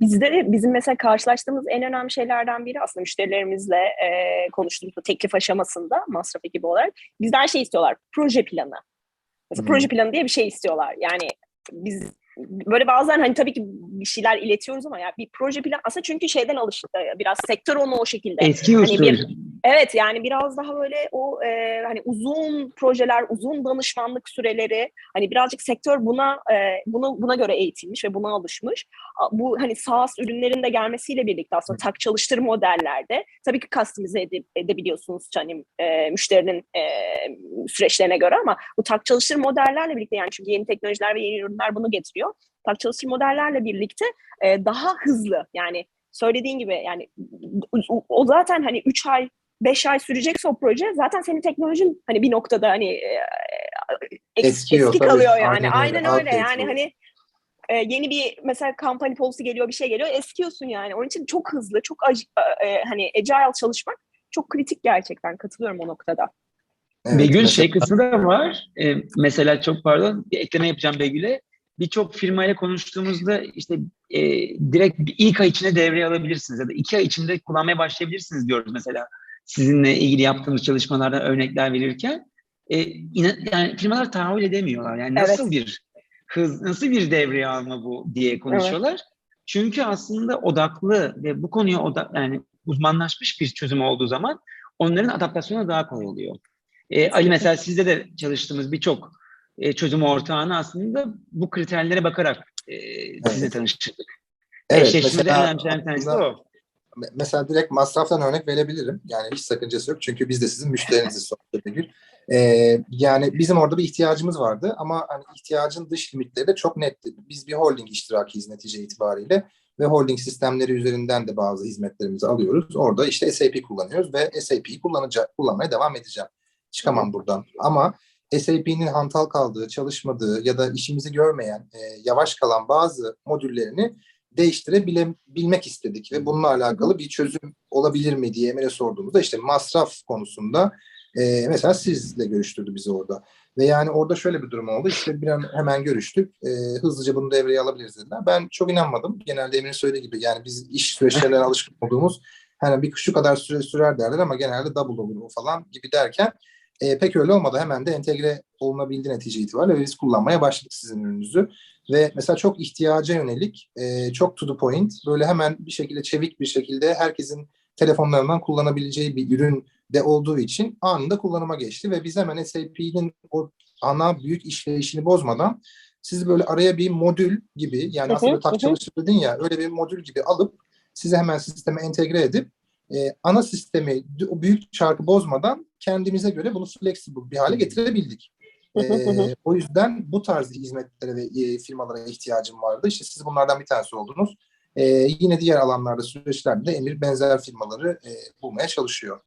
bizde bizim mesela karşılaştığımız en önemli şeylerden biri aslında müşterilerimizle e, konuştuğumuz teklif aşamasında masraf ekibi olarak bizden şey istiyorlar proje planı. Mesela Hmm. proje planı diye bir şey istiyorlar. Yani biz böyle bazen hani tabii ki bir şeyler iletiyoruz ama ya bir proje plan aslında çünkü şeyden alıştı biraz sektör onu o şekilde. Eski Hani bir- Evet yani biraz daha böyle o e, hani uzun projeler, uzun danışmanlık süreleri hani birazcık sektör buna e, bunu buna göre eğitilmiş ve buna alışmış. Bu hani SaaS ürünlerin de gelmesiyle birlikte aslında tak çalıştır modellerde tabii ki customize edip, edebiliyorsunuz hani e, müşterinin e, süreçlerine göre ama bu tak çalıştır modellerle birlikte yani çünkü yeni teknolojiler ve yeni ürünler bunu getiriyor. Tak çalıştır modellerle birlikte e, daha hızlı yani söylediğin gibi yani o zaten hani 3 ay 5 ay sürecekse o proje zaten senin teknolojin hani bir noktada hani e, e, eski, Eskiyor, eski tabii. kalıyor yani. Aynen Aynen öyle, öyle, yani hani e, yeni bir mesela company policy geliyor bir şey geliyor eskiyorsun yani. Onun için çok hızlı, çok ac- e, e, hani agile çalışmak çok kritik gerçekten katılıyorum o noktada. Evet, Begül mesela- şey kısmı da var. Ee, mesela çok pardon bir ekleme yapacağım Begül'e. Birçok firmayla konuştuğumuzda işte e, direkt bir ilk ay içinde devreye alabilirsiniz ya da iki ay içinde kullanmaya başlayabilirsiniz diyoruz mesela. Sizinle ilgili yaptığımız çalışmalardan örnekler verirken. E, inan- yani firmalar tahammül edemiyorlar. Yani nasıl Evet. bir hız, nasıl bir devreye alma bu diye konuşuyorlar. Çünkü aslında odaklı ve bu konuya odak yani uzmanlaşmış bir çözüm olduğu zaman onların adaptasyonu daha kolay oluyor. E, Ali mesela sizde de çalıştığımız birçok e, çözüm ortağını aslında bu kriterlere bakarak e, sizle tanıştırdık. Evet, Eşleşmede en mesela önemli şeylerden bir tanesi de o. Me- Mesela direkt masraftan örnek verebilirim. Yani hiç sakıncası yok. Çünkü biz de sizin müşteriniziz sonuçta bir gün. Ee, yani bizim orada bir ihtiyacımız vardı ama hani ihtiyacın dış limitleri de çok netti. Biz bir holding iştirakiyiz netice itibariyle ve holding sistemleri üzerinden de bazı hizmetlerimizi alıyoruz. Orada işte SAP kullanıyoruz ve SAP'yi kullanacak, kullanmaya devam edeceğim. Çıkamam buradan. Ama SAP'nin hantal kaldığı, çalışmadığı ya da işimizi görmeyen, e, yavaş kalan bazı modüllerini değiştirebilmek istedik ve bununla alakalı bir çözüm olabilir mi diye Emel'e sorduğumuzda işte masraf konusunda e, mesela sizle görüştürdü bizi orada. Ve yani orada şöyle bir durum oldu. İşte bir an hemen görüştük. E, hızlıca bunu devreye alabiliriz dediler. Ben çok inanmadım. Genelde Emir'in söylediği gibi yani biz iş süreçlerine alışkın olduğumuz hani bir şu kadar süre sürer derler ama genelde double olur falan gibi derken e, pek öyle olmadı. Hemen de entegre olunabildi netice itibariyle ve biz kullanmaya başladık sizin ürününüzü. Ve mesela çok ihtiyaca yönelik, e, çok to the point, böyle hemen bir şekilde çevik bir şekilde herkesin telefonlarından kullanabileceği bir ürün de olduğu için anında kullanıma geçti ve biz hemen SAP'nin o ana büyük işleyişini bozmadan sizi böyle araya bir modül gibi yani Hı hı, aslında tak çalıştır dedin ya öyle bir modül gibi alıp sizi hemen sisteme entegre edip e, ana sistemi o büyük çarkı bozmadan kendimize göre bunu flexible bir hale getirebildik. E, o yüzden bu tarz hizmetlere ve e, firmalara ihtiyacım vardı. İşte siz bunlardan bir tanesi oldunuz. E, yine diğer alanlarda süreçlerde de Emir benzer firmaları e, bulmaya çalışıyor.